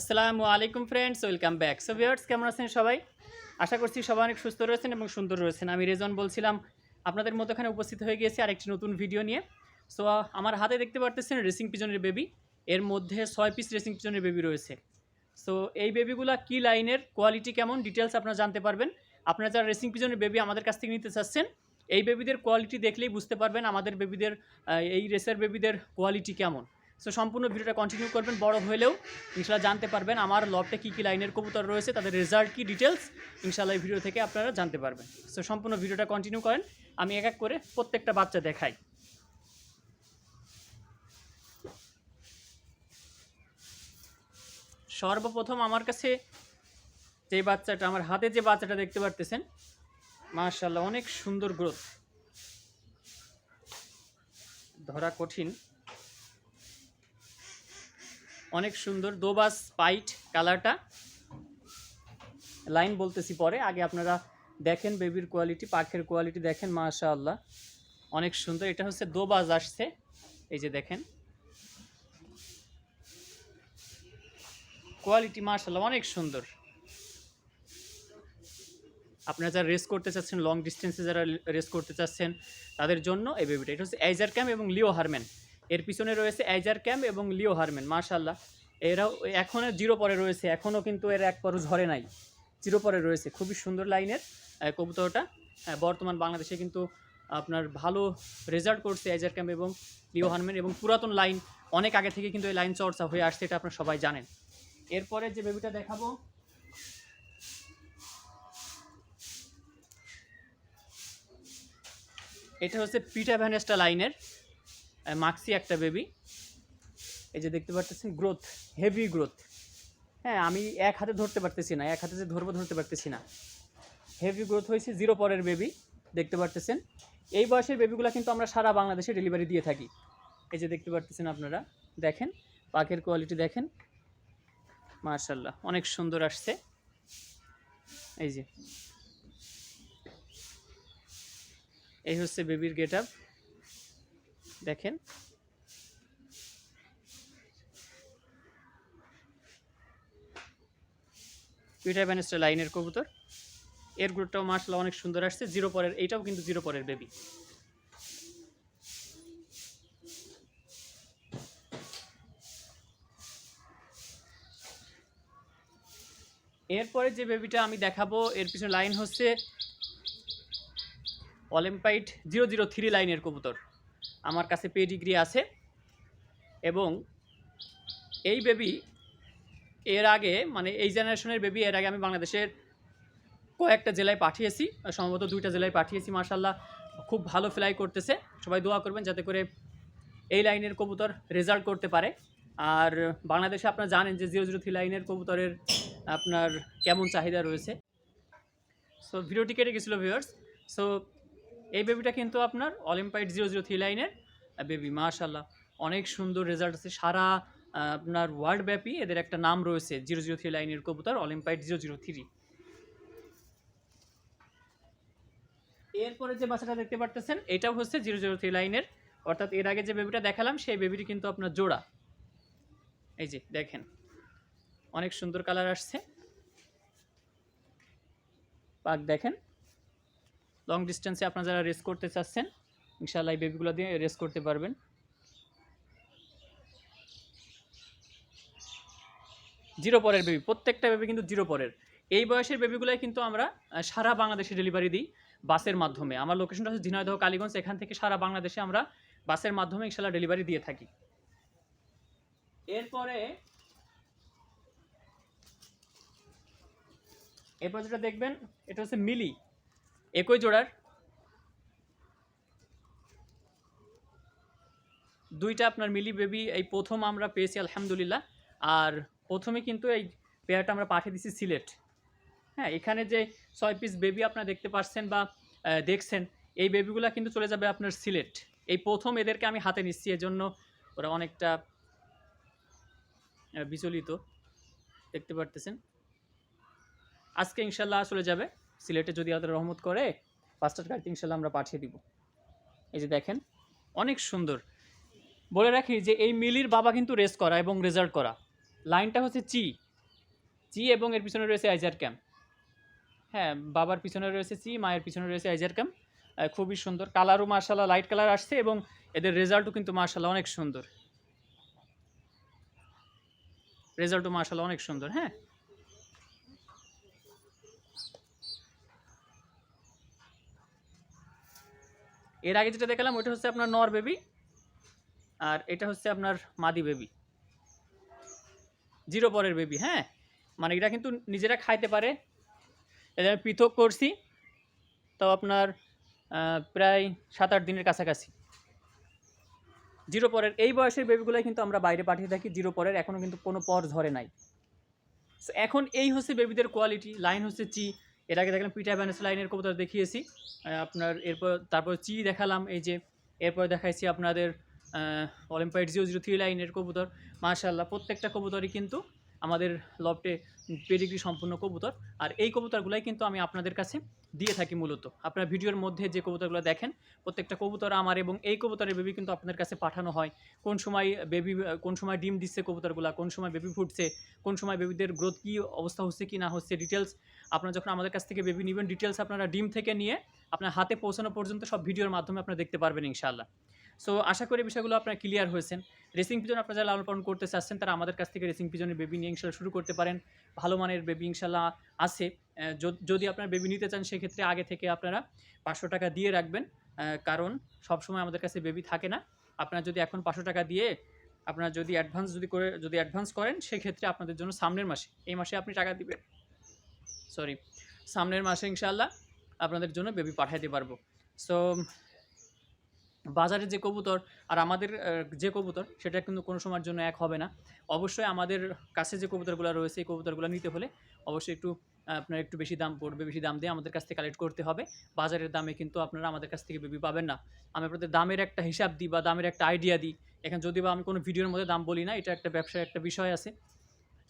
আসসালামু আলাইকুম friends welcome back so viewers কেমন আছেন সবাই? আশা করছি সবাই অনেক সুস্থ রয়েছেন এবং সুন্দর রয়েছেন। আমি রেজন বলছিলাম, আপনাদের মতো এখানে উপস্থিত হয়ে গিয়েছি আরেকটি নতুন ভিডিও নিয়ে। সো আমার হাতে দেখতে পারতেছেন রেসিং পিজনের বেবি এর মধ্যে ছয় পিস রেসিং পিজনের বেবি রয়েছে। সো এই বেবিগুলা কি লাইনের কোয়ালিটি কেমন ডিটেলস আপনারা জানতে পারবেন। আপনারা যারা রেসিং পিজনের বেবি আমাদের কাছ থেকে নিতে চাচ্ছেন, এই বেবিদের কোয়ালিটি দেখলেই বুঝতে পারবেন আমাদের বেবিদের এই রেসের বেবিদের কোয়ালিটি কেমন। সো সম্পূর্ণ ভিডিওটা কন্টিনিউ করবেন, বড় হলেও ইনশাল্লাহ জানতে পারবেন আমার লবটে কী কী লাইনের কবুতর রয়েছে, তাদের রেজাল্ট কী ডিটেলস ইনশাল্লাহ এই ভিডিও থেকে আপনারা জানতে পারবেন। সো সম্পূর্ণ ভিডিওটা কন্টিনিউ করেন, আমি এক এক করে প্রত্যেকটা বাচ্চা দেখাই। সর্বপ্রথম আমার কাছে যে বাচ্চাটা, আমার হাতে যে বাচ্চাটা দেখতে পারতেছেন মাশাল্লাহ অনেক সুন্দর গ্রোথ ধরা কঠিন। অনেক সুন্দর দোবাস পাইট কালারটা। লাইন বলতেছি পরে, আগে আপনারা দেখেন বেবির কোয়ালিটি, পাখের কোয়ালিটি দেখেন, মাশাআল্লাহ। অনেক সুন্দর, এটা হচ্ছে দোবাজ আসছে, এই যে দেখেন। কোয়ালিটি মাশাআল্লাহ অনেক সুন্দর। আপনারা যারা রেস করতে চাচ্ছেন লং ডিস্টেন্সে যারা রেস করতে চাচ্ছেন, তাদের জন্য এই বেবিটা এটা হচ্ছে অ্যাইজার ক্যাম্প এবং লিও হারম্যান এর পিছনে রয়েছে অ্যাইজার ক্যাম্প এবং লিও হারম্যান মাশাল্লাহ এরাও এখনও জিরো পরে রয়েছে এখনও কিন্তু এর এক পরও ঝরে নাই। জিরো পরে রয়েছে, খুবই সুন্দর লাইনের কবুতরটা। বর্তমান বাংলাদেশে কিন্তু আপনার ভালো রেজাল্ট করছে অ্যাইজার ক্যাম্প এবং লিও হারম্যান এবং পুরাতন লাইন, অনেক আগে থেকে কিন্তু এই লাইন চর্চা হয়ে আসছে, এটা আপনারা সবাই জানেন। এরপরে যে বেবিটা দেখাবো, এটা হচ্ছে পিটা ভ্যানেস্টা লাইনের। মাক্সি একটা বেবি এই যে দেখতে পারতেছেন গ্রোথ হেভি গ্রোথ হ্যাঁ আমি এক হাতে ধরতে পারতেছি না, এক হাতে যে ধরবো ধরতে পারতেছি না। হেভি গ্রোথ হয়েছে জিরো পরের বেবি দেখতে পারতেছেন। এই বয়সের বেবিগুলো কিন্তু আমরা সারা বাংলাদেশে ডেলিভারি দিয়ে থাকি। এই যে দেখতে পারতেছেন আপনারা, দেখেন, পাখের কোয়ালিটি দেখেন। মার্শাল্লাহ অনেক সুন্দর আসছে। এই যে, এই হচ্ছে বেবির গেট আপ দেখেন। পিটার ব্যানেস্টার লাইনের কবুতর। এর গ্রুপটাও মার্শাল অনেক সুন্দর আসছে। জিরো পরের, এইটাও কিন্তু জিরো পরের বেবি এরপরে যে বেবিটা আমি দেখাবো, এর পিছনে লাইন হচ্ছে অলিম্পাইট জিরো জিরো থ্রি লাইনের কবুতর। আমার কাছে পেডিগ্রি আছে এবং এই বেবি এর আগে মানে এই জেনারেশনের বেবি এর আগে আমি বাংলাদেশের কয়েকটা জেলায় পাঠিয়েছি সম্ভবত দুইটা জেলায় পাঠিয়েছি মার্শাল্লাহ খুব ভালো ফ্লাই করতেছে। সবাই দোয়া করবেন যাতে করে এই লাইনের কবুতর রেজাল্ট করতে পারে। আর বাংলাদেশে আপনারা জানেন যে জিরো জিরো থ্রি লাইনের কবুতরের আপনার কেমন চাহিদা রয়েছে। সো ভিডিওটি কেটে গেছিল ভিউয়ার্স সো এই বেবিটা কিন্তু আপনার অলিম্পাইড জিরো জিরো থ্রি লাইনের বেবি মাশাল্লাহ অনেক সুন্দর রেজাল্ট আছে। সারা আপনার ওয়ার্ল্ড ব্যাপী এদের একটা নাম রয়েছে জিরো জিরো থ্রি লাইনের কবুতর অলিম্পাইড জিরো জিরো থ্রি এরপরে যে বাচ্চাটা দেখতে পারতেছেন, এটাও হচ্ছে জিরো জিরো থ্রি লাইনের অর্থাৎ এর আগে যে বেবিটা দেখালাম, সেই বেবিটি কিন্তু আপনার জোড়া। এই যে, দেখেন। অনেক সুন্দর কালার আসছে। পাক দেখেন। লং ডিস্টেন্সে আপনারা যারা রেস করতে চাচ্ছেন ইনশাল্লাহ এই বেবিগুলো দিয়ে রেস করতে পারবেন। জিরো পরের বেবি প্রত্যেকটা বেবি কিন্তু জিরো পরের। এই বয়সের বেবিগুলাই কিন্তু আমরা সারা বাংলাদেশে ডেলিভারি দিই বাসের মাধ্যমে। আমার লোকেশনটা হচ্ছে ঝিনাইদহ, কালীগঞ্জ, এখান থেকে সারা বাংলাদেশে আমরা বাসের মাধ্যমে ইনশাল্লাহ ডেলিভারি দিয়ে থাকি। এরপরে, এরপর যেটা দেখবেন, এটা হচ্ছে মিলি। একই জোড়ার। দুইটা আপনার মিলি বেবি, এই প্রথম আমরা পেয়েছি, আলহামদুলিল্লাহ। আর প্রথমে কিন্তু এই পেয়ারটা আমরা পাঠিয়ে দিছি সিলেট। হ্যাঁ এখানে যে ছয় পিস বেবি আপনারা দেখতে পাচ্ছেন বা দেখছেন, এই বেবিগুলো কিন্তু চলে যাবে আপনার সিলেট। এই প্রথম এদেরকে আমি হাতে নিচ্ছি, এজন্য ওরা অনেকটা বিচলিত। দেখতে পারতেছেন? আজকে ইনশাল্লাহ চলে যাবে। সিলেটে যদি আল্লাহ রহমত করে পাঁচটার গাড়িতে ইনশাল্লাহ আমরা পাঠিয়ে দিব। এই যে দেখেন, অনেক সুন্দর। বলে রাখি যে এই মিলির বাবা কিন্তু রেস করা এবং রেজাল্ট করা। লাইনটা হচ্ছে চি। চি এবং এর পিছনে রয়েছে আইজার ক্যাম্প হ্যাঁ বাবার পিছনে রয়েছে চি, মায়ের পিছনে রয়েছে আইজার ক্যাম্প খুবই সুন্দর। কালারও মার্শাল্লাহ লাইট কালার আসছে এবং এদের রেজাল্টও কিন্তু মার্শাল্লাহ অনেক সুন্দর। রেজাল্টও মার্শাল্লাহ অনেক সুন্দর হ্যাঁ? এর আগে যেটা দেখালাম, ওইটা হচ্ছে আপনার নর বেবি আর এটা হচ্ছে আপনার মাদি বেবি জিরো পরের বেবি হ্যাঁ? মানে এটা কিন্তু নিজেরা খাইতে পারে। এদের আমি পৃথক করছি, তো আপনার প্রায় সাত আট দিনের কাছাকাছি। জিরো পরের, এই বয়সের বেবিগুলোই কিন্তু আমরা বাইরে পাঠিয়ে থাকি, জিরো পরের এখনও কিন্তু কোনো পর ধরে নাই। এখন এই হচ্ছে বেবিদের কোয়ালিটি লাইন হচ্ছে চি এর আগে দেখলাম পিটার লাইনের কবুতর দেখিয়েছি। আপনার এরপর তারপর চি দেখালাম, এই যে এরপর দেখাইছি আপনাদের অলিম্পাইড জিও জিরো থ্রি লাইনের কবুতর। মাশাল্লাহ প্রত্যেকটা কবুতরই কিন্তু আমাদের লফটে পেডিগ্রি সম্পূর্ণ কবুতর। আর এই কবুতরগুলাই কিন্তু আমি আপনাদের কাছে দিয়ে থাকি মূলত। আপনার ভিডিওর মধ্যে যে কবুতরগুলো দেখেন, প্রত্যেকটা কবুতর আমার এবং এই কবুতরের বেবি কিন্তু আপনাদের কাছে পাঠানো হয়। কোন সময় বেবি কোন সময় ডিম দিচ্ছে কবুতরগুলা, কোন সময় বেবি ফুটছে, কোন সময় বেবিদের গ্রোথ কী অবস্থা হচ্ছে কি না হচ্ছে ডিটেলস আপনারা যখন আমাদের কাছ থেকে বেবি নেবেন ডিটেলস আপনারা ডিম থেকে নিয়ে আপনার হাতে পৌঁছানো পর্যন্ত সব ভিডিওর মাধ্যমে আপনারা দেখতে পারবেন ইনশাআল্লাহ। সো আশা করি বিষয়গুলো আপনারা ক্লিয়ার হয়েছেন রেসিং পিজন আপনারা যারা লালন পালন করতে চাচ্ছেন, তারা আমাদের কাছ থেকে রেসিং পিজনের বেবি নিয়ে ইনশাল্লাহ শুরু করতে পারেন। ভালো মানের বেবি ইনশাল্লাহ আছে। যদি আপনার বেবি নিতে চান, সেক্ষেত্রে আগে থেকে আপনারা পাঁচশো টাকা দিয়ে রাখবেন। কারণ সবসময় আমাদের কাছে বেবি থাকে না। আপনারা যদি এখন পাঁচশো টাকা দিয়ে আপনারা যদি অ্যাডভান্স যদি করে, যদি অ্যাডভান্স করেন, সেক্ষেত্রে আপনাদের জন্য সামনের মাসে, এই মাসে আপনি টাকা দিবেন। সরি সামনের মাসে ইনশাল্লাহ আপনাদের জন্য বেবি পাঠাইতে পারব। সো বাজারে যে কবুতর আর আমাদের যে কবুতর, সেটা কিন্তু কোনো সময়ের জন্য এক হবে না। অবশ্যই আমাদের কাছে যে কবুতরগুলো রয়েছে, এই কবুতরগুলো নিতে হলে অবশ্যই একটু আপনার একটু বেশি দাম পড়বে, বেশি দাম দিয়ে আমাদের কাছ থেকে কালেক্ট করতে হবে। বাজারের দামে কিন্তু আপনারা আমাদের কাছ থেকে বেবি পাবেন না। আমি আপনাদের দামের একটা হিসাব দিই বা দামের একটা আইডিয়া দিই। এখানে যদি বা আমি কোনো ভিডিওর মধ্যে দাম বলি না, এটা একটা ব্যবসার একটা বিষয় আছে।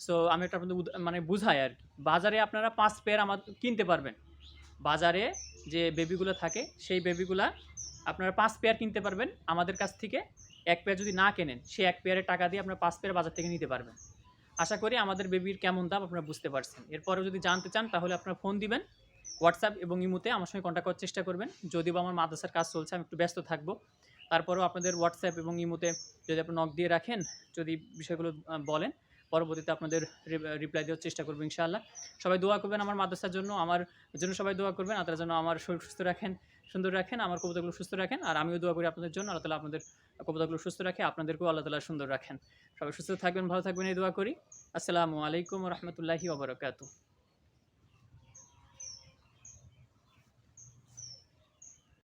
সো আমি একটা আপনাদের মানে বুঝাই আর বাজারে আপনারা পাঁচ পেয়ার আমার কিনতে পারবেন। বাজারে যে বেবিগুলো থাকে, সেই বেবিগুলা আপনারা পাঁচ পেয়ার কিনতে পারবেন আমাদের কাছ থেকে। এক পেয়ার যদি না কেনেন সে এক পেয়ারের টাকা দিয়ে আপনারা পাঁচ পেয়ার বাজার থেকে নিতে পারবেন। আশা করি আমাদের বেবির কেমন দাম আপনারা বুঝতে পারছেন। এরপরেও যদি জানতে চান, তাহলে আপনারা ফোন দিবেন, হোয়াটসঅ্যাপ এবং ইমুতে আমার সঙ্গে কন্ট্যাক্ট করার চেষ্টা করবেন। যদিও আমার মাদ্রাসার কাজ চলছে, আমি একটু ব্যস্ত থাকব। তারপরেও আপনাদের হোয়াটসঅ্যাপ এবং ইমুতে যদি আপনি নক দিয়ে রাখেন, যদি বিষয়গুলো বলেন, পরবর্তীতে আপনাদের রিপ্লাই দেওয়ার চেষ্টা করব ইনশাআল্লাহ। সবাই দোয়া করবেন আমার মাদ্রাসার জন্য, আমার জন্য সবাই দোয়া করবেন, আপনারা যেন আমার শরীর সুস্থ রাখেন। সুন্দর রাখেন, আমার কবিতাগুলো সুস্থ রাখেন, আর আমিও দোয়া করি আপনাদের জন্য, আল্লাহ তালা আপনাদের কবিতাগুলো সুস্থ রাখে, আপনাদেরকেও আল্লাহ তালা সুন্দর রাখেন। সবাই সুস্থ থাকবেন, ভালো থাকবেন, এই দোয়া করি। আসসালামু আলাইকুম রহমতুল্লাহি ওবরাকাতু